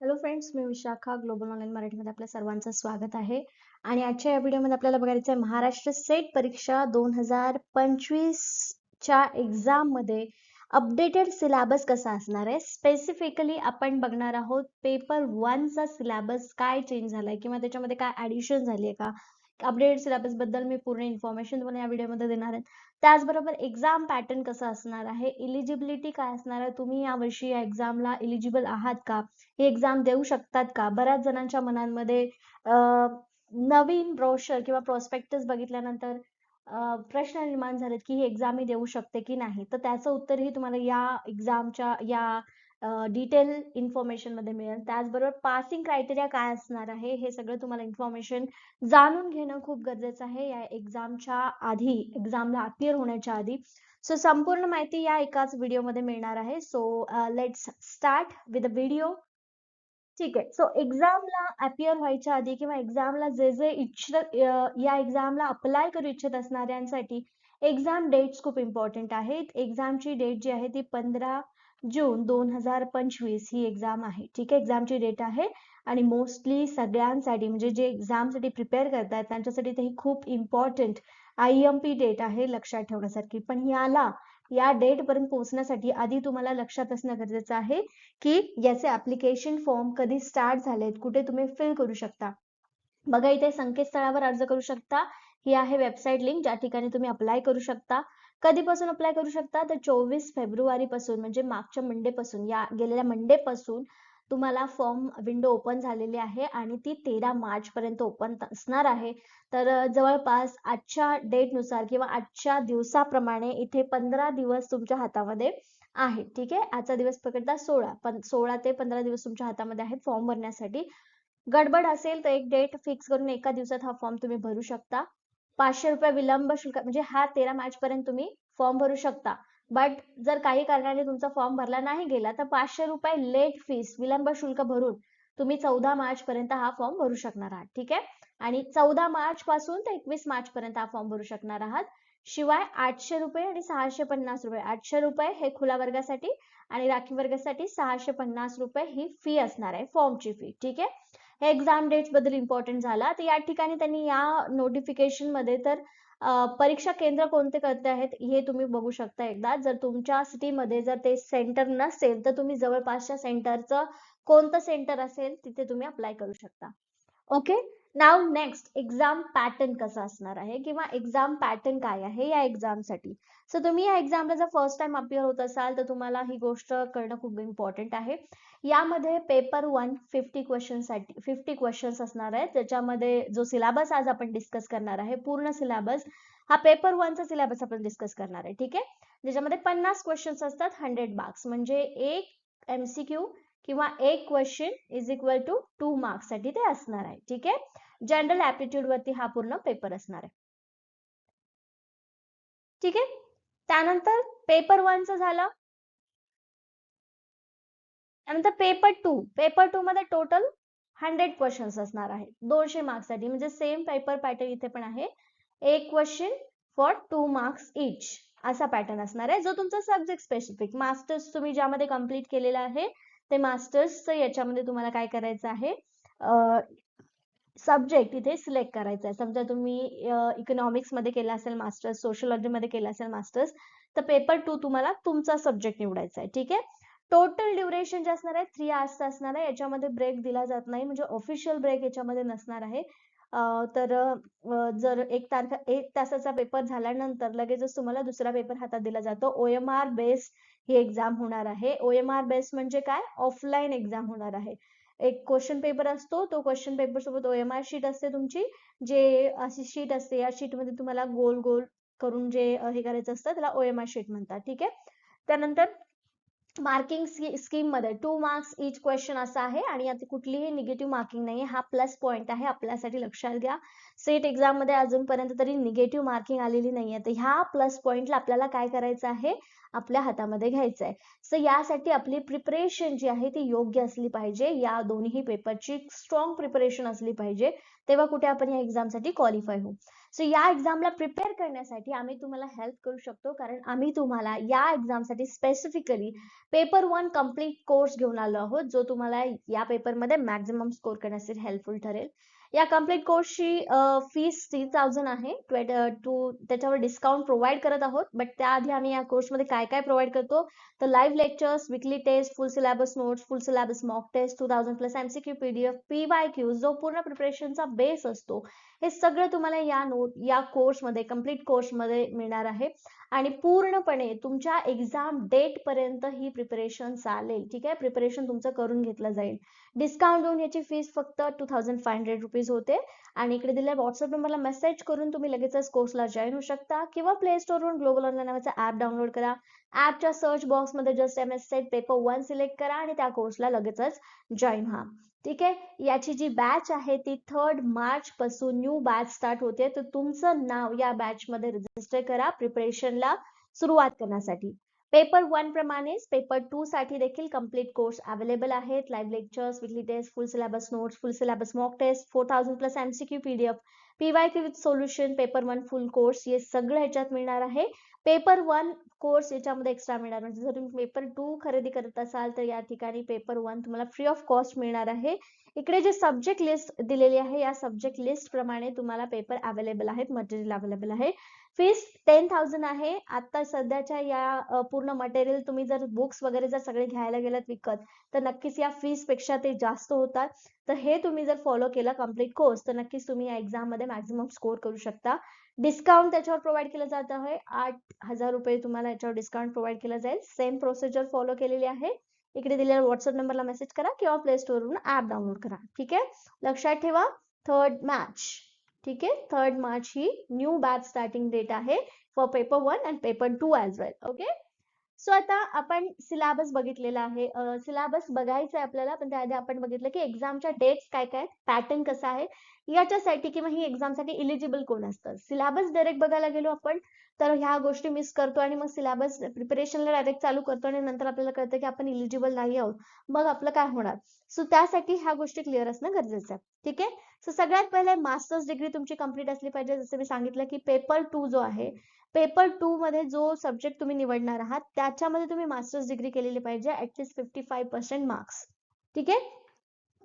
Hello friends मी Vishakha global online मराठीमध्ये आपल्या सर्वांचं स्वागत आहे. आणि आजच्या या व्हिडिओमध्ये आपल्याला बघायचं आहे महाराष्ट्र सेट परीक्षा दोन हजार पंचवीसच्या एक्झाममध्ये अपडेटेड सिलेबस कसा असणार आहे? स्पेसिफिकली आपण बघणार आहोत पेपर वनचा सिलेबस काय चेंज झालाय? किंवा त्याच्यामध्ये काय ॲडिशन झाली आहे का? अपडेटेड सिलेबसबद्दल मी पूर्ण इन्फॉर्मेशन तुम्हाला या व्हिडिओमध्ये देणार आहे. त्याचबरोबर एक्झाम पॅटर्न कसं असणार आहे? इलिजिबिलिटी काय असणार आहे? तुम्ही या वर्षी या एक्झामला इलिजिबल आहात का? ही एक्झाम देऊ शकतात का? बऱ्याच जणांच्या मनांमध्ये नवीन ब्रोशर किंवा प्रॉस्पेक्टस बघितल्यानंतर प्रश्न निर्माण झालेत की ही एक्झाम मी देऊ शकते की नाही? तर त्याचं उत्तरही तुम्हाला या एक्झामच्या या डिटेल इन्फॉर्मेशनमध्ये मिळेल. त्याचबरोबर पासिंग क्रायटेरिया काय असणार आहे हे सगळं तुम्हाला इन्फॉर्मेशन जाणून घेणं खूप गरजेचं आहे. या एक्झामच्या आधी एक्झामला अपियर होण्याच्या आधी. सो संपूर्ण माहिती या एकाच व्हिडिओमध्ये मिळणार आहे. So let's start with video ठीक आहे. सो एक्झामला अपियर व्हायच्या आधी किंवा एक्झामला जे जे इच्छित या एक्झामला अप्लाय करू इच्छित असणाऱ्यांसाठी एक्झाम डेट्स खूप इम्पॉर्टंट आहेत. एक्झामची डेट जी आहे ती पंधरा जून दोन हजार पंचवीस ही एक्झाम आहे. ठीक आहे? एक्झामची डेट आहे. आणि मोस्टली सगळ्यांसाठी म्हणजे जे एक्झामसाठी प्रिपेअर करतात त्यांच्यासाठी ते खूप important I M P date आहे लक्षात ठेवण्यासारखी. पण याला या डेट पर्यंत पोहोचण्यासाठी आधी तुम्हाला लक्षात असणं गरजेचं आहे की याचे ऍप्लिकेशन फॉर्म कधी स्टार्ट झालेत कुठे तुम्ही फिल करू शकता. बघा इथे संकेतस्थळावर अर्ज करू शकता. ही आहे वेबसाईट लिंक ज्या ठिकाणी तुम्ही अप्लाय करू शकता. कधीपासून अप्लाय करू शकता? तर चोवीस फेब्रुवारीपासून म्हणजे मागच्या मंडेपासून या गेलेल्या मंडेपासून तुम्हाला फॉर्म विंडो ओपन झालेली आहे आणि ती तेरा मार्च पर्यंत ओपन असणार आहे. तर जवळपास आजच्या डेटनुसार किंवा आजच्या दिवसाप्रमाणे इथे पंधरा दिवस तुमच्या हातामध्ये आहे ठीक आहे? आजचा दिवस पकडता सोळा पण सोळा ते पंधरा दिवस तुमच्या हातामध्ये आहेत फॉर्म भरण्यासाठी. गडबड असेल तर एक डेट फिक्स करून एका दिवसात हा फॉर्म तुम्ही भरू शकता. पाचशे रुपये विलंब शुल्क म्हणजे हा तेरा मार्च पर्यंत तुम्ही फॉर्म भरू शकता. बट जर काही कारणाने तुमचा फॉर्म भरला नाही गेला तर पाचशे रुपये लेट फीस विलंब शुल्क भरून तुम्ही चौदा मार्च पर्यंत हा फॉर्म भरू शकणार आहात ठीक आहे? आणि चौदा मार्च पासून ते एकवीस मार्च पर्यंत हा फॉर्म भरू शकणार आहात. शिवाय आठशे रुपये आणि सहाशे पन्नास रुपये. आठशे रुपये हे खुला वर्गासाठी आणि राखीव वर्गासाठी सहाशे पन्नास रुपये ही फी असणार आहे फॉर्मची फी ठीक आहे? एक्झाम डेट्सबद्दल इम्पॉर्टंट झाला. तर या ठिकाणी त्यांनी या नोटिफिकेशनमध्ये तर परीक्षा केंद्र कोणते करते आहेत हे तुम्ही बघू शकता एकदा. जर तुमच्या सिटीमध्ये जर ते सेंटर नसेल तर तुम्ही जवळपासच्या सेंटरचं कोणतं सेंटर असेल तिथे तुम्ही अप्लाय करू शकता. ओके नाव नेक्स्ट एक्झाम पॅटर्न कसं असणार आहे किंवा एक्झाम पॅटर्न काय आहे या एक्झामसाठी सो तुम्ही या एक्झामला जर फर्स्ट टाइम अपियर होत असाल तर तुम्हाला ही गोष्ट करणं खूप इम्पॉर्टंट आहे. यामध्ये पेपर वन फिफ्टी क्वेश्चनसाठी फिफ्टी क्वेश्चन्स असणार आहेत. त्याच्यामध्ये जो सिलेबस आज आपण डिस्कस करणार आहे पूर्ण सिलेबस हा पेपर वनचा सिलेबस आपण डिस्कस करणार आहे. ठीक आहे? ज्याच्यामध्ये पन्नास क्वेश्चन्स असतात हंड्रेड मार्क्स म्हणजे एक एमसीक्यू किंवा एक question is equal to two मार्क्ससाठी ते असणार आहे. ठीक आहे? जनरल ऍप्टिट्यूड वरती हा पूर्ण पेपर असणार आहे. ठीक आहे? त्यानंतर पेपर वनचं झालं. त्यानंतर पेपर टू पेपर टू मध्ये टोटल हंड्रेड क्वेश्चन्स असणार आहेत. दोनशे मार्क्ससाठी. म्हणजे सेम पेपर पॅटर्न इथे पण आहे. एक question for two marks each असा पॅटर्न असणार आहे. जो तुमचा सब्जेक्ट स्पेसिफिक मास्टर्स तुम्ही ज्यामध्ये कंप्लीट केलेला आहे ते मास्टर्स याच्यामध्ये तुम्हाला काय करायचं आहे? सब्जेक्ट इथे सिलेक्ट करायचा आहे. समजा तुम्ही इकॉनॉमिक्समध्ये केला असेल मास्टर्स सोशलॉजी मध्ये केला असेल मास्टर्स तर पेपर टू तुम्हाला तुमचा सब्जेक्ट निवडायचा आहे. ठीक आहे? टोटल ड्युरेशन जे असणार आहे थ्री आवर्स असणार आहे. याच्यामध्ये ब्रेक दिला जात नाही. म्हणजे ऑफिशियल ब्रेक याच्यामध्ये नसणार आहे. तर जर एक तारख एक तासाचा पेपर झाल्यानंतर लगेचच तुम्हाला दुसरा पेपर हातात दिला जातो ओ एम आर ही एक्झाम होणार आहे. ओ एम आर बेस्ड म्हणजे काय? ऑफलाईन एक्झाम होणार आहे. एक क्वेश्चन पेपर असतो तो क्वेश्चन पेपर सोबत ओ एम आर शीट असते तुमची. जे अशी शीट असते या शीटमध्ये तुम्हाला गोल गोल करून जे हे करायचं असतं त्याला ओ एम आर शीट म्हणतात. ठीक आहे? त्यानंतर मार्किंग स्कीममध्ये टू मार्क्स इच क्वेश्चन असा आहे आणि यात कुठलीही निगेटिव्ह मार्किंग नाही हा प्लस पॉईंट आहे. आपल्यासाठी लक्षात घ्या. सेट एक्झाममध्ये अजूनपर्यंत तरी निगेटिव्ह मार्किंग आलेली नाहीये. तर ह्या प्लस पॉईंटला आपल्याला काय करायचं आहे? आपल्या हातामध्ये घ्यायचं आहे सो यासाठी आपली प्रिपरेशन जी आहे ती योग्य असली पाहिजे. या दोन्ही पेपरची स्ट्रॉंग प्रिपरेशन असली पाहिजे. तेव्हा कुठे आपण या एक्झामसाठी क्वालिफाय होऊ? सो या एक्झामला प्रिपेअर करण्यासाठी आम्ही तुम्हाला हेल्प करू शकतो. कारण आम्ही तुम्हाला या एक्झामसाठी specifically paper one complete course घेऊन आलो आहोत जो तुम्हाला या पेपरमध्ये मॅक्झिमम स्कोर करण्यासाठी हेल्पफुल ठरेल. या कंप्लीट कोर्सची फीस थ्री थाउजंड आहे. टू त्याच्यावर डिस्काउंट प्रोव्हाइड करत आहोत. बट त्याआधी आम्ही या कोर्समध्ये काय काय प्रोव्हाइड करतो? तर live lectures weekly test full syllabus notes full syllabus mock test two thousand plus MCQ PDF P Y Q जो पूर्ण प्रिपरेशनचा बेस असतो. हे सगळं तुम्हाला या नोट या कोर्समध्ये कंप्लीट कोर्समध्ये मिळणार आहे. आणि पूर्णपणे तुमच्या एक्झाम डेट पर्यंत ही प्रिपरेशन चालेल. ठीक आहे? प्रिपरेशन तुमचं करून घेतलं जाईल. डिस्काउंट देऊन याची फीस फक्त two thousand five hundred rupees होते. आणि इकडे दिलेल्या व्हॉट्सअप नंबरला मेसेज करून तुम्ही लगेचच कोर्सला जॉईन होऊ शकता. किंवा प्ले स्टोरवरून ग्लोबल ऑनलाईन नावाचा ऍप डाउनलोड करा. ऍपच्या सर्च बॉक्समध्ये just M S SET paper one select करा आणि त्या कोर्सला लगेचच जॉईन व्हा. ठीक आहे? याची जी बॅच आहे ती थर्ड मार्च पासून न्यू बॅच स्टार्ट होते. तर तुमचं नाव या बॅच मध्ये रजिस्टर करा प्रिपरेशनला सुरुवात करण्यासाठी. पेपर वन प्रमाणेच पेपर टू साठी देखील कंप्लीट कोर्स अवेलेबल आहेत. Live lectures weekly test full syllabus notes full syllabus mock test four thousand plus MCQ PDF P Y Q with solution paper one full course हे सगळं ह्याच्यात मिळणार आहे. Paper one course याच्यामध्ये extra मिळणार. म्हणजे जर तुम्ही पेपर टू खरेदी करत असाल तर या ठिकाणी पेपर वन तुम्हाला फ्री ऑफ कॉस्ट मिळणार आहे. इकडे जे सब्जेक्ट लिस्ट दिलेली आहे या सब्जेक्ट लिस्ट प्रमाणे तुम्हाला पेपर अवेलेबल आहेत मटेरियल अवेलेबल आहे. फीस टेन थाउजंड आहे. आता सध्याच्या या पूर्ण मटेरियल तुम्ही जर बुक्स वगैरे जर सगळे घ्यायला गेलात विकत तर नक्कीच या फीसपेक्षा ते जास्त होतात. तर हे तुम्ही जर फॉलो केलं कंप्लीट कोर्स तर नक्कीच तुम्ही या एक्झाममध्ये मॅक्झिमम स्कोर करू शकता. डिस्काउंट त्याच्यावर प्रोव्हाइड केलं जात आहे. आठ हजार रुपये तुम्हाला याच्यावर डिस्काउंट प्रोव्हाइड केलं जाईल. सेम प्रोसिजर फॉलो केलेली आहे. इकडे दिलेल्या व्हॉट्सअप नंबरला मेसेज करा किंवा प्ले स्टोरवरून ऍप डाउनलोड करा. ठीक आहे? लक्षात ठेवा थर्ड मॅच ठीक आहे? थर्ड मार्च ही न्यू बॅच स्टार्टिंग डेट आहे for paper one and paper two as well okay so आता आपण सिलेबस बघितलेला आहे. सिलेबस बघायचा आहे आपल्याला पण त्याआधी आपण बघितलं की एक्झामच्या डेट्स काय काय पॅटर्न कसा आहे याच्यासाठी किंवा ही एक्झामसाठी इलिजिबल कोण असतं? सिलेबस डायरेक्ट बघायला गेलो आपण तर ह्या गोष्टी मिस करतो आणि मग सिलेबस प्रिपरेशनला डायरेक्ट चालू करतो आणि नंतर आपल्याला कळतं की आपण इलिजिबल नाही आहोत. मग आपलं काय होणार? सो त्यासाठी ह्या गोष्टी क्लिअर असणं गरजेचं आहे. ठीक आहे? सो सगळ्यात पहिले मास्टर्स डिग्री तुमची कंप्लीट असली पाहिजे. जसं मी सांगितलं की पेपर टू जो आहे पेपर टू मध्ये जो सब्जेक्ट तुम्ही निवडणार आहात त्याच्यामध्ये तुम्ही मास्टर्स डिग्री केलेली पाहिजे at least fifty five percent marks ठीक आहे?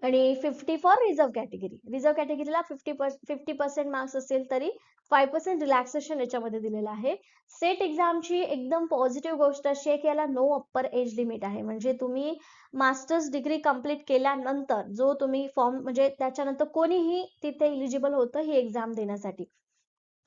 आणि fifty four reserve category reserve कॅटेगरीला fifty fifty percent marks असेल तरी फाईव्ह पर्सेंट रिलॅक्सेशन याच्यामध्ये दिलेलं आहे. सेट एक्झामची एकदम पॉझिटिव्ह गोष्ट अशी आहे की याला नो अप्पर एज लिमिट आहे. म्हणजे तुम्ही मास्टर्स डिग्री कंप्लीट केल्यानंतर जो तुम्ही फॉर्म म्हणजे त्याच्यानंतर कोणीही तिथे इलिजिबल होतं ही एक्झाम देण्यासाठी.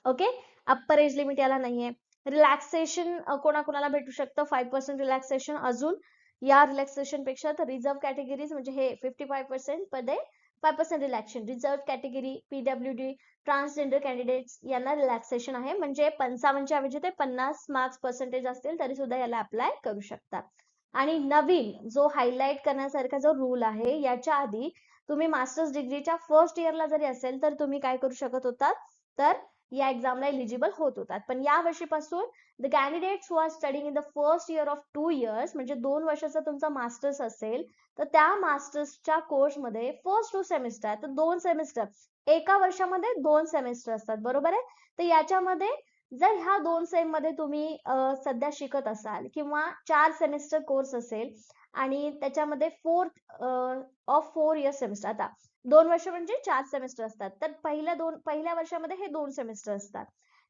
ओके अप्पर एज लिमिट याला नाहीये. रिलॅक्सेशन कोणाकोणाला भेटू शकतं? फाईव्ह पर्सेंट रिलॅक्सेशन अजून. या रिलॅक्सेशनपेक्षा तर रिझर्व्ह कॅटेगरीज म्हणजे हे fifty five पर्सेंटमध्ये five percent relaxation reserve category PW D transgender candidates यांना रिलॅक्सेशन आहे. म्हणजे पंचावन्नच्या ऐवजी ते पन्नास मार्क्स पर्सेंटेज असतील तरी सुद्धा याला अप्लाय करू शकतात. आणि नवीन जो हायलाइट करण्यासारखा जो रूल आहे याच्या आधी तुम्ही मास्टर्स डिग्रीच्या फर्स्ट इयरला जरी असेल तर तुम्ही काय करू शकत होतात? तर या एक्झामला एलिजिबल होत होतात. पण या वर्षीपासून the candidates who are studying in the first year of two years म्हणजे दोन वर्षाचा तुमचा मास्टर्स असेल तर त्या मास्टर्सच्या कोर्समध्ये फर्स्ट टू सेमिस्टर तर दोन सेमिस्टर एका वर्षामध्ये दोन सेमिस्टर असतात. बरोबर आहे? तर याच्यामध्ये जर ह्या दोन सेममध्ये तुम्ही सध्या शिकत असाल किंवा चार सेमिस्टर कोर्स असेल आणि त्याच्यामध्ये fourth of four year semester आता दोन वर्ष म्हणजे चार सेमिस्टर असतात. तर पहिल्या दोन पहिल्या वर्षामध्ये हे दोन सेमिस्टर असतात.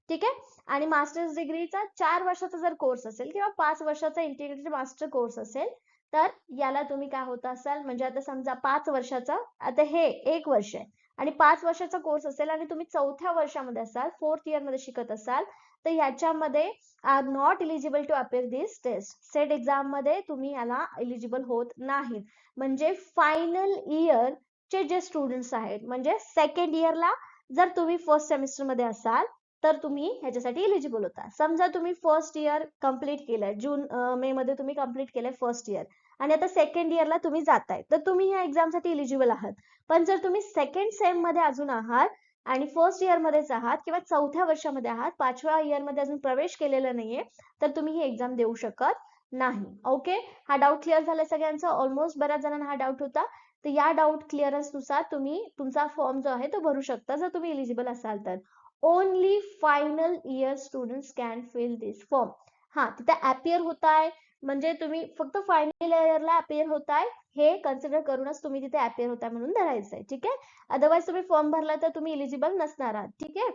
ठीक आहे? आणि मास्टर्स डिग्रीचा चार वर्षाचा जर कोर्स असेल किंवा पाच वर्षाचा इंटिग्रेटेड मास्टर कोर्स असेल तर याला तुम्ही काय होत असाल? म्हणजे आता समजा पाच वर्षाचा आता हे एक वर्ष आहे. आणि पाच वर्षाचा कोर्स असेल आणि तुम्ही चौथ्या वर्षामध्ये असाल फोर्थ इयरमध्ये शिकत असाल तर याच्यामध्ये are not eligible to appear this test SET एक्झाममध्ये तुम्ही याला एलिजिबल होत नाही. म्हणजे फायनल इयर चे जे स्टुडंट्स आहेत म्हणजे सेकंड इयरला जर तुम्ही फर्स्ट सेमिस्टरमध्ये असाल तर तुम्ही ह्याच्यासाठी इलिजिबल होता. समजा तुम्ही फर्स्ट इयर कंप्लीट केलंय जून uh, मे मध्ये तुम्ही कंप्लीट केलंय फर्स्ट इयर आणि आता सेकंड इयरला तुम्ही जाताय तर तुम्ही ह्या एक्झामसाठी इलिजिबल आहात. पण जर तुम्ही सेकंड सेममध्ये अजून आहात आणि फर्स्ट इयर मध्येच आहात किंवा चौथ्या वर्षामध्ये आहात पाचव्या इयरमध्ये अजून प्रवेश केलेला नाहीये तर तुम्ही ही एक्झाम देऊ शकत नाही. ओके हा डाऊट क्लिअर झाला सगळ्यांचा? ऑलमोस्ट बऱ्याच जणांना हा डाऊट होता. तर या डाऊट क्लिअरन्सनुसार तुम्ही तुमचा फॉर्म जो आहे तो भरू शकता जर तुम्ही एलिजिबल असाल तर. Only final year student can fill this form हा तिथे अपियर होताय म्हणजे तुम्ही फक्त फायनल इयरला अपियर होताय हे कन्सिडर करूनच तुम्ही तिथे अपियर होताय म्हणून धरायचंय ठीक आहे? अदरवाईज तुम्ही फॉर्म भरला तर तुम्ही इलिजिबल नसणार आहात ठीक आहे?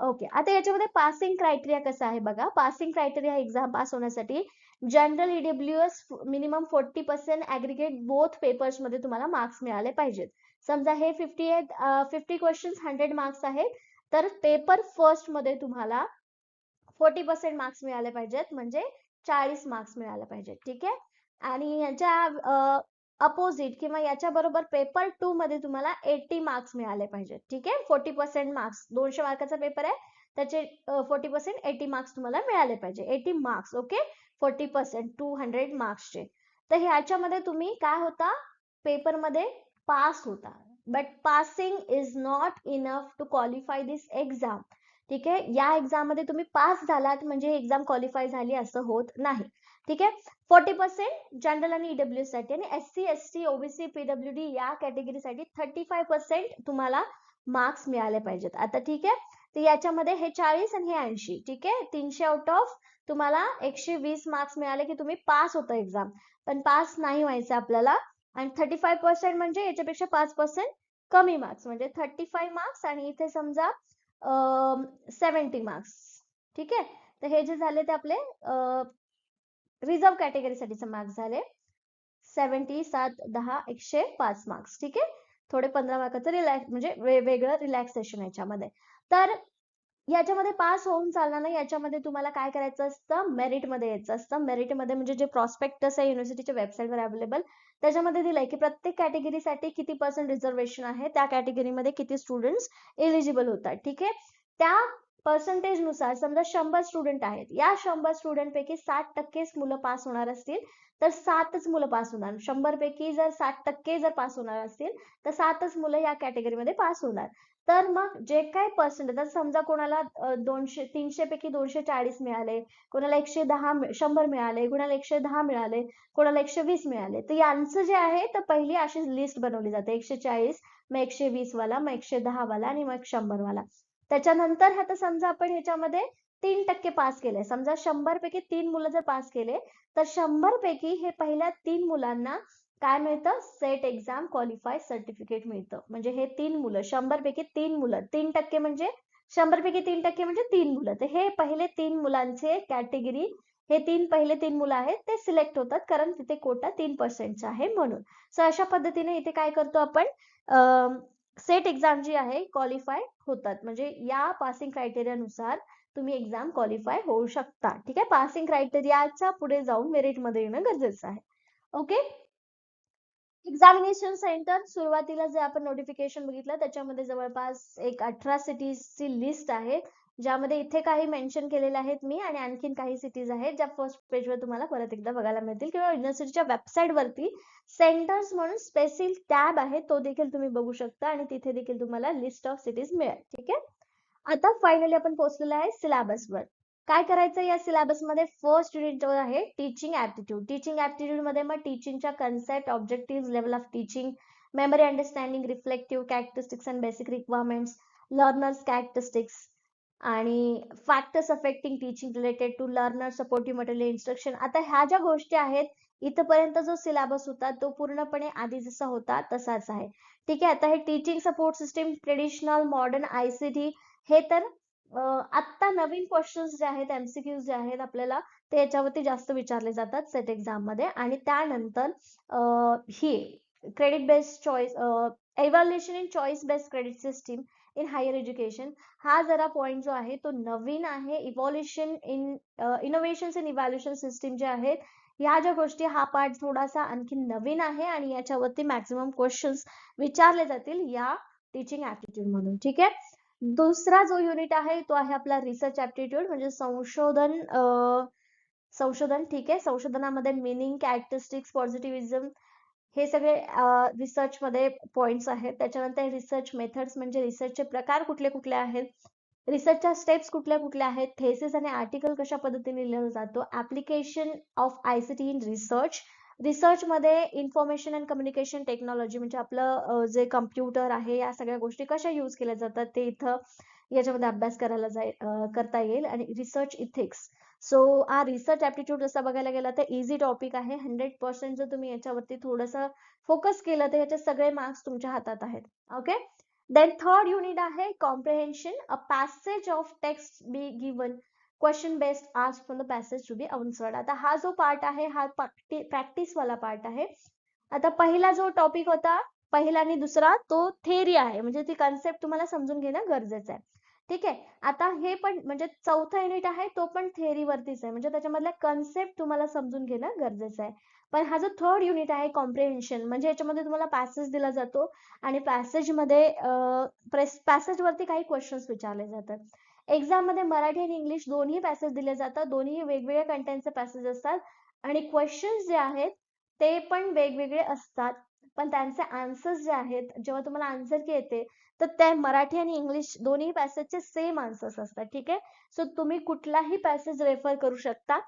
ओके आता याच्यामध्ये पासिंग क्रायटेरिया कसा आहे बघा? पासिंग क्रायटेरिया एक्झाम पास होण्यासाठी general EWS minimum forty percent aggregate both पेपर्समध्ये तुम्हाला मार्क्स मिळाले पाहिजेत. समजा हे fifty eight fifty question hundred marks आहेत तर पेपर फर्स्टमध्ये तुम्हाला फोर्टी पर्सेंट मार्क्स मिळाले पाहिजेत म्हणजे चाळीस मार्क्स मिळाले पाहिजेत ठीक आहे? आणि याच्या अपोजिट किंवा याच्या बरोबर पेपर टू मध्ये तुम्हाला एटी मार्क्स मिळाले पाहिजेत ठीक आहे? फोर्टी पर्सेंट मार्क्स दोनशे मार्काचा पेपर आहे त्याचे फोर्टी पर्सेंट एटी मार्क्स तुम्हाला मिळाले पाहिजे eighty marks okay forty percent two hundred मार्क्सचे तर ह्याच्यामध्ये तुम्ही काय होता? पेपरमध्ये पास होता. But passing is not enough to qualify this exam ठीक आहे? या एक्झाममध्ये तुम्ही पास झालात म्हणजे एक्झाम क्वालिफाय झाली असं होत नाही. ठीक आहे? फोर्टी पर्सेंट जनरल आणि ईडब्ल्यू साठी आणि S C S T OBC PWD D या कॅटेगरीसाठी थर्टी फाय पर्सेंट तुम्हाला मार्क्स मिळाले पाहिजेत. आता ठीक आहे? तर याच्यामध्ये हे चाळीस आणि हे ऐंशी. ठीक आहे? तीनशे आउट ऑफ तुम्हाला एकशे वीस मार्क्स मिळाले की तुम्ही पास होता एक्झाम पण पास नाही व्हायचं आपल्याला. आणि थर्टी फाय पर्सेंट म्हणजे याच्यापेक्षा पाच पर्सेंट कमी मार्क्स म्हणजे थर्टी फाय मार्क्स आणि इथे समजा सेवन्टी मार्क्स ठीक आहे? तर हे जे झाले ते आपले रिझर्व कॅटेगरीसाठीचे मार्क्स झाले. सेवन्टी सात दहा एकशे पाच मार्क्स ठीक आहे? थोडे पंधरा मार्काचं रिलॅक्स म्हणजे वेगवेगळं रिलॅक्सेशन याच्यामध्ये. तर याच्यामध्ये पास होऊन चालणार नाही. याच्यामध्ये तुम्हाला काय करायचं असतं? मेरिटमध्ये यायचं असतं. मेरिटमध्ये म्हणजे जे प्रॉस्पेक्टस आहे युनिव्हर्सिटीच्या वेबसाईटवर अवेलेबल त्याच्यामध्ये दिलंय की प्रत्येक कॅटेगरीसाठी किती पर्सेंट रिझर्वेशन आहे? त्या कॅटेगरीमध्ये किती स्टुडंट्स एलिजिबल होतात? ठीक आहे? त्या पर्सेंटेजनुसार समजा शंभर स्टुडंट आहेत. या शंभर स्टुडंट पैकी साठ टक्केच मुलं पास होणार असतील. तर सातच मुलं पास होणार. शंभर पैकी जर साठ टक्के जर पास होणार असतील तर सातच मुलं या कॅटेगरीमध्ये पास होणार. तर मग जे काही पर्सेंट तर समजा कोणाला दोनशे तीनशे पैकी दोनशे चाळीस मिळाले कोणाला एकशे दहा शंभर मिळाले कोणाला एकशे दहा मिळाले कोणाला एकशे वीस मिळाले. तर यांचं जे आहे तर पहिली अशी लिस्ट बनवली जाते. एकशे चाळीस मग एकशे वीस वाला मग एकशे दहा वाला आणि मग शंभर वाला. त्याच्यानंतर आता समजा आपण ह्याच्यामध्ये तीन टक्के पास केले. समजा शंभर पैकी तीन मुलं जर पास केले तर शंभर पैकी हे पहिल्या तीन मुलांना काय मिळतं? सेट एक्झाम क्वालिफाय सर्टिफिकेट मिळतं. म्हणजे हे तीन मुलं शंभर पैकी तीन मुलं. तीन टक्के म्हणजे शंभर पैकी तीन टक्के म्हणजे तीन मुलं. तर हे पहिले तीन मुलांचे कॅटेगरी हे तीन पहिले तीन मुलं आहेत ते सिलेक्ट होतात कारण तिथे कोटा तीन पर्सेंटचा आहे म्हणून. सो अशा पद्धतीने इथे काय करतो आपण? सेट एक्झाम जी आहे क्वालिफाय होतात. म्हणजे या पासिंग क्रायटेरियानुसार तुम्ही एक्झाम क्वालिफाय होऊ शकता. ठीक आहे? पासिंग क्रायटेरियाच्या पुढे जाऊन मेरिटमध्ये येणं गरजेचं आहे. ओके एक्झामिनेशन सेंटर सुरुवातीला जे आपण नोटिफिकेशन बघितलं त्याच्यामध्ये जवळपास एक अठरा सिटीजची लिस्ट आहे ज्यामध्ये इथे काही मेन्शन केलेले आहेत मी आणि आणखीन काही सिटीज आहेत ज्या फर्स्ट पेजवर तुम्हाला परत एकदा बघायला मिळतील किंवा युनिव्हर्सिटीच्या वेबसाईट वरती सेंटर्स म्हणून स्पेसिल टॅब आहे तो देखील तुम्ही बघू शकता आणि तिथे देखील तुम्हाला लिस्ट ऑफ सिटीज मिळेल. ठीक आहे? आता फायनली आपण पोहोचलेलो आहे सिलेबसवर काय करायचं या सिलेबसमध्ये फर्स्ट युनिट जो आहे टीचिंग ऍप्टिट्यूड टीचिंग ऍप्टिट्यूडमध्ये मग टीचिंगच्या concept objective level of teaching memory understanding reflective characteristics and basic requirements learners characteristics आणि factors affecting teaching related to learner supportive material instruction आता ह्या ज्या गोष्टी आहेत इथपर्यंत जो सिलेबस होता तो पूर्णपणे आधी जसा होता तसाच आहे. ठीक आहे आता हे teaching support system traditional modern ICT हे तर आत्ता नवीन क्वेश्चन्स जे आहेत एमसीक्यूज जे आहेत आपल्याला ते याच्यावरती जास्त विचारले जातात सेट एक्झाममध्ये. आणि त्यानंतर ही credit based choice evaluation in choice based credit system in higher education हा जरा पॉईंट जो आहे तो नवीन आहे. Evolution in innovations in evaluation system जे आहेत या ज्या गोष्टी हा पार्ट थोडासा आणखी नवीन आहे आणि याच्यावरती मॅक्झिमम क्वेश्चन्स विचारले जातील या टीचिंग ऍप्टिट्यूड म्हणून. ठीक आहे? दुसरा जो युनिट आहे तो आहे आपला रिसर्च ऍप्टिट्यूड म्हणजे संशोधन संशोधन ठीक आहे. संशोधनामध्ये मिनिंग कॅरेक्टरिस्टिक्स पॉझिटिव्हिझम हे सगळे रिसर्च मध्ये पॉइंट्स आहेत. त्याच्यानंतर रिसर्च मेथड्स म्हणजे रिसर्चचे प्रकार कुठले कुठले आहेत? रिसर्चच्या स्टेप्स कुठल्या कुठल्या आहेत? थेसिस आणि आर्टिकल कशा पद्धतीने लिहिला जातो? Application of ICT in research research मध्ये इन्फॉर्मेशन अँड कम्युनिकेशन टेक्नॉलॉजी म्हणजे आपलं जे कम्प्युटर आहे या सगळ्या गोष्टी कशा यूज केल्या जातात ते इथं याच्यामध्ये अभ्यास करायला जाय करता येईल. आणि रिसर्च इथिक्स सो हा रिसर्च ॲप्टिट्यूड जसा बघायला गेला तर इझी टॉपिक आहे. हंड्रेड पर्सेंट जर तुम्ही याच्यावरती थोडंसं फोकस केलं तर याचे सगळे मार्क्स तुमच्या हातात आहेत. ओके देन थर्ड युनिट आहे comprehension a passage of text be given question based ask from the passage to be answered आता हा जो पार्ट आहे हा प्रॅक्टिस वाला पार्ट आहे. आता पहिला जो टॉपिक होता पहिला आणि दुसरा तो थेरी आहे. म्हणजे ती कन्सेप्ट तुम्हाला समजून घेणं गरजेचं आहे. ठीक आहे? आता हे पण म्हणजे चौथा युनिट आहे तो पण थेअरीवरतीच आहे. म्हणजे त्याच्यामधल्या कन्सेप्ट तुम्हाला समजून घेणं गरजेचं आहे. पण हा जो थर्ड युनिट आहे कॉम्प्रिहेन्शन म्हणजे याच्यामध्ये तुम्हाला पॅसेज दिला जातो. आणि पॅसेजमध्ये पॅसेज काही क्वेश्चन्स विचारले जातात. एक्झाममध्ये मराठी आणि इंग्लिश दोन्ही पॅसेज दिले जातात. दोन्ही वेगवेगळ्या कंटेंटचे पॅसेज असतात. आणि क्वेश्चन्स जे आहेत ते पण वेगवेगळे असतात. पण त्यांचे आन्सर्स जे आहेत जेव्हा तुम्हाला आन्सर की येते तर ते मराठी आणि इंग्लिश दोन्ही पॅसेजचे सेम आन्सर्स असतात. ठीक आहे? सो तुम्ही कुठलाही पॅसेज रेफर करू शकता.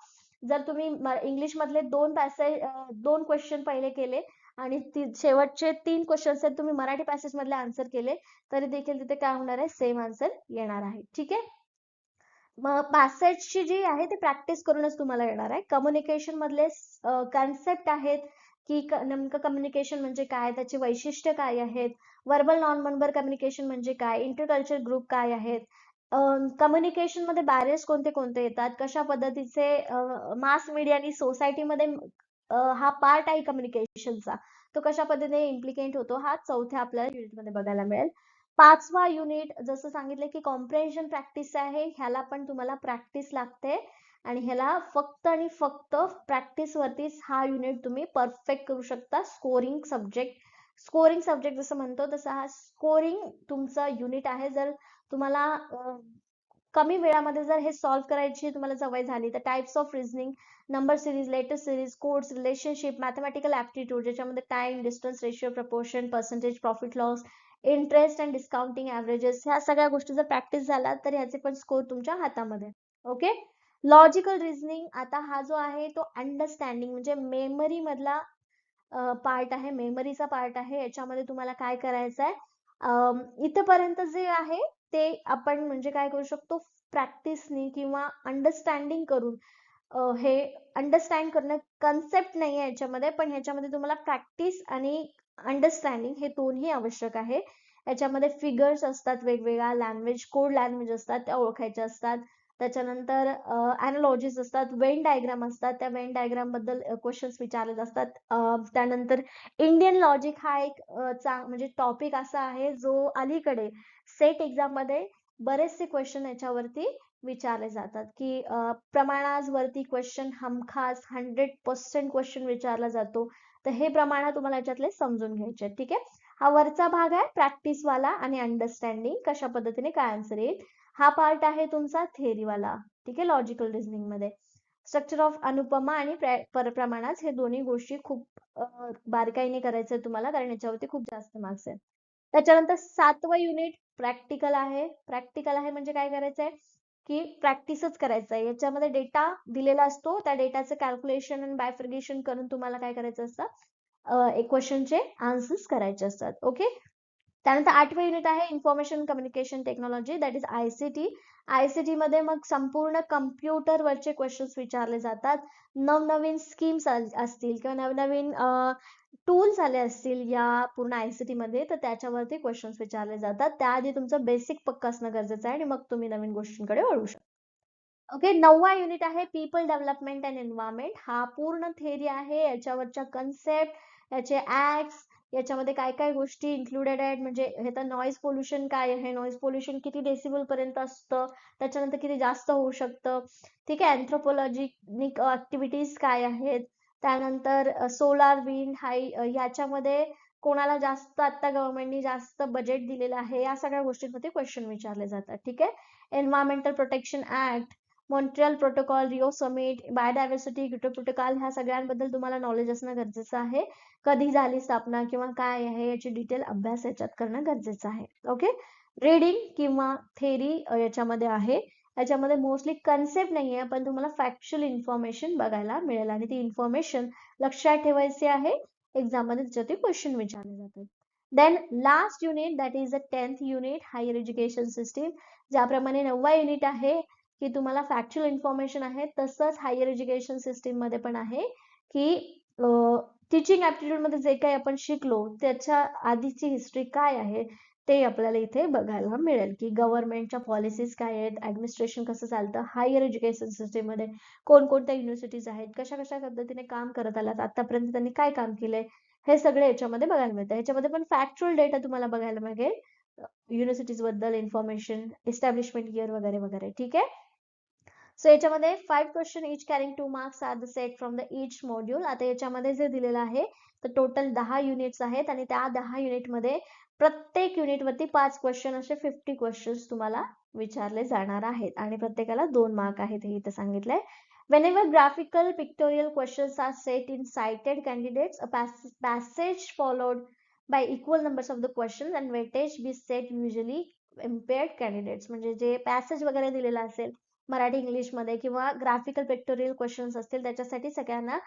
जर तुम्ही इंग्लिश मधले दोन पॅसेज दोन क्वेश्चन पहिले केले आणि शेवटचे तीन क्वेश्चन आहेत तुम्ही मराठी पॅसेज मधले आन्सर केले तरी देखील तिथे काय होणार आहे? सेम आन्सर येणार आहे. ठीक आहे? मग पॅसेजची जी आहे ती प्रॅक्टिस करूनच तुम्हाला येणार आहे. कम्युनिकेशन मधले कन्सेप्ट आहेत की नेमकं कम्युनिकेशन म्हणजे काय? त्याची वैशिष्ट्य काय आहेत? वर्बल नॉन वर्बल कम्युनिकेशन म्हणजे काय? इंटरकल्चर ग्रुप काय आहेत? कम्युनिकेशनमध्ये बॅरियर्स कोणते कोणते येतात? कशा पद्धतीचे मास मीडिया आणि सोसायटीमध्ये हा पार्ट आहे कम्युनिकेशनचा तो कशा पद्धतीने इम्प्लिकेट होतो हा चौथ्या आपल्याला युनिटमध्ये बघायला मिळेल. पाचवा युनिट जसं सांगितलं की कॉम्प्रेन्शन प्रॅक्टिस आहे ह्याला पण तुम्हाला प्रॅक्टिस लागते. आणि ह्याला फक्त आणि फक्त प्रॅक्टिस वरतीच हा युनिट तुम्ही परफेक्ट करू शकता. स्कोरिंग सब्जेक्ट स्कोरिंग सब्जेक्ट जसं म्हणतो तसं हा स्कोरिंग तुमचा युनिट आहे. जर तुम्हाला कमी वेळामध्ये जर हे सॉल्व्ह करायची तुम्हाला सवय झाली तर types of reasoning number series letter series codes relationship mathematical aptitude ज्याच्यामध्ये time distance ratio proportion percentage profit loss interest and discounting averages ह्या सगळ्या गोष्टी जर प्रॅक्टिस झाला तर ह्याचे पण स्कोर तुमच्या हातामध्ये. ओके लॉजिकल रिझनिंग आता हा जो आहे तो अंडरस्टँडिंग म्हणजे मेमरी मधला पार्ट आहे मेमरीचा पार्ट आहे याच्यामध्ये तुम्हाला काय करायचं आहे इथपर्यंत जे आहे ते आपण म्हणजे काय करू शकतो? प्रॅक्टिसनी किंवा अंडरस्टँडिंग करून हे अंडरस्टँड करणं कन्सेप्ट नाही आहे याच्यामध्ये पण ह्याच्यामध्ये तुम्हाला प्रॅक्टिस आणि अंडरस्टँडिंग हे दोन्ही आवश्यक आहे. याच्यामध्ये फिगर्स असतात वेगवेगळ्या लँग्वेज कोड लँग्वेज असतात त्या ओळखायच्या असतात. त्याच्यानंतर अॅनॉलॉजीज असतात वेन डायग्राम असतात. त्या वेन डायग्रामबद्दल क्वेश्चन्स विचारले असतात त्यानंतर इंडियन लॉजिक हा एक चांग म्हणजे टॉपिक असा आहे जो अलीकडे सेट एक्झाममध्ये बरेचसे क्वेश्चन याच्यावरती विचारले जातात. की प्रमाणावरती क्वेश्चन हमखास हंड्रेड पर्सेंट क्वेश्चन विचारला जातो. तर हे प्रमाण तुम्हाला याच्यातले समजून घ्यायचे ठीक आहे? हा वरचा भाग आहे प्रॅक्टिस वाला आणि अंडरस्टँडिंग कशा पद्धतीने काय आन्सर येईल? हा पार्ट आहे तुमचा वाला. ठीक आहे लॉजिकल रिझनिंगमध्ये. स्ट्रक्चर ऑफ अनुपमा आणि परप्रमाणात हे दोन्ही गोष्टी खूप बारकाईने करायचं तुम्हाला कारण याच्यावरती खूप जास्त मार्क्स आहेत. त्याच्यानंतर सातवं युनिट प्रॅक्टिकल आहे. प्रॅक्टिकल आहे म्हणजे काय करायचं आहे की प्रॅक्टिसच करायचं आहे. याच्यामध्ये डेटा दिलेला असतो. त्या डेटाचं कॅल्क्युलेशन आणि बायफ्रिगेशन करून तुम्हाला काय करायचं असतं? एक क्वेश्चनचे आन्सर्स करायचे असतात. ओके त्यानंतर आठवे युनिट आहे information communication technology that is ICT ICT मध्ये मग संपूर्ण कम्प्युटरवरचे क्वेश्चन्स विचारले जातात. नवनवीन स्कीम्स असतील किंवा नवनवीन टूल्स आले असतील या पूर्ण आयसीटी मध्ये तर त्याच्यावरती क्वेश्चन्स विचारले जातात. त्याआधी तुमचं बेसिक पक्क असणं गरजेचं आहे आणि मग तुम्ही नवीन गोष्टींकडे वळू शकता. ओके नववा युनिट आहे पीपल डेव्हलपमेंट अँड एन्व्हायरमेंट हा पूर्ण थेरी आहे. याच्यावरच्या कन्सेप्ट याचे ऍक्ट याच्यामध्ये काय काय गोष्टी इन्क्लुडेड आहेत? म्हणजे हे तर नॉईज पोल्युशन काय आहे? नॉईज पोल्युशन किती डेसिबल पर्यंत असतं? त्याच्यानंतर किती जास्त होऊ शकतं? ठीक आहे अँथ्रोपोलॉजिक ऍक्टिव्हिटीज काय आहेत? त्यानंतर सोलार विंड हाय याच्यामध्ये कोणाला जास्त आता गव्हर्नमेंटनी जास्त बजेट दिलेलं आहे? या सगळ्या गोष्टींमध्ये क्वेश्चन विचारले जातात. ठीक आहे? Environmental protection act Montreal protocol Rio summit biodiversity Kyoto protocol ह्या सगळ्यांबद्दल तुम्हाला नॉलेज असणं गरजेचं आहे. कधी झाली स्थापना किंवा काय आहे याची डिटेल अभ्यास याच्यात करणं गरजेचं आहे. ओके रीडिंग किंवा थेरी याच्यामध्ये आहे. याच्यामध्ये मोस्टली कन्सेप्ट नाही आहे पण तुम्हाला फॅक्च्युअल इन्फॉर्मेशन बघायला मिळेल आणि ती इन्फॉर्मेशन लक्षात ठेवायची आहे. एक्झाममध्ये त्याच्यावरती क्वेश्चन विचारले जातात. Then last unit that is a tenth unit higher education system ज्याप्रमाणे नववा युनिट आहे की तुम्हाला फॅक्च्युअल इन्फॉर्मेशन आहे तसंच हायर एज्युकेशन सिस्टीममध्ये पण आहे की टीचिंग ॲप्टिट्यूडमध्ये जे काही आपण शिकलो त्याच्या आधीची हिस्ट्री काय आहे ते आपल्याला इथे बघायला मिळेल. की गव्हर्नमेंटच्या पॉलिसीज काय आहेत ऍडमिनिस्ट्रेशन कसं चालतं हायर एज्युकेशन सिस्टीममध्ये कोणकोणत्या युनिव्हर्सिटीज आहेत कशा कशा पद्धतीने काम करत आलात आतापर्यंत त्यांनी काय काम केलंय हे सगळे याच्यामध्ये बघायला मिळतं. ह्याच्यामध्ये पण फॅक्च्युअल डेटा तुम्हाला बघायला मिळेल युनिव्हर्सिटीजबद्दल इन्फॉर्मेशन एस्टॅब्लिशमेंट इयर वगैरे वगैरे ठीक आहे? सो याच्यामध्ये five question each carrying two marks are the set from the each module आता याच्यामध्ये जे दिलेलं आहे तर टोटल दहा युनिट्स आहेत आणि त्या दहा युनिटमध्ये प्रत्येक युनिटवरती पाच क्वेश्चन असे फिफ्टी क्वेश्चन्स तुम्हाला विचारले जाणार आहेत. आणि प्रत्येकाला दोन मार्क आहेत हे इथं सांगितलंय. Whenever graphical pictorial questions are set in cited candidates a pas- passage followed by equal numbers of the questions and weightage be set usually impaired candidates. म्हणजे जे पॅसेज वगैरे दिलेला असेल मराठी इंग्लिशमध्ये किंवा ग्राफिकल पिक्टोरियल क्वेश्चन्स असतील त्याच्यासाठी सगळ्यांना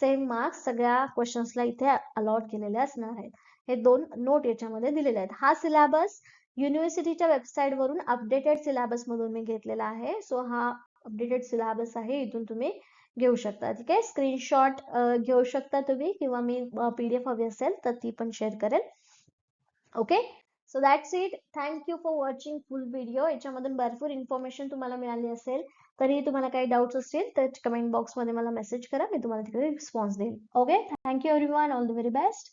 सेम मार्क्स सगळ्या क्वेश्चन्सला इथे अलॉट केलेले असणार आहेत. हे दोन नोट याच्यामध्ये दिलेले आहेत. हा सिलेबस युनिव्हर्सिटीच्या वेबसाईट वरून अपडेटेड सिलेबस मधून मी घेतलेला आहे. सो हा अपडेटेड सिलेबस आहे इथून तुम्ही घेऊ शकता. ठीक आहे? स्क्रीनशॉट घेऊ शकता तुम्ही किंवा मी पीडीएफ हवी असेल तर ती पण शेअर करेल. Okay so that's it thank you for watching full video याच्यामधून भरपूर इन्फॉर्मेशन तुम्हाला मिळाली असेल. तरीही तुम्हाला काही डाऊट्स असतील तर कमेंट बॉक्समध्ये मला मेसेज करा. मी तुम्हाला तिकडे रिस्पॉन्स देईल. Okay thank you everyone all the very best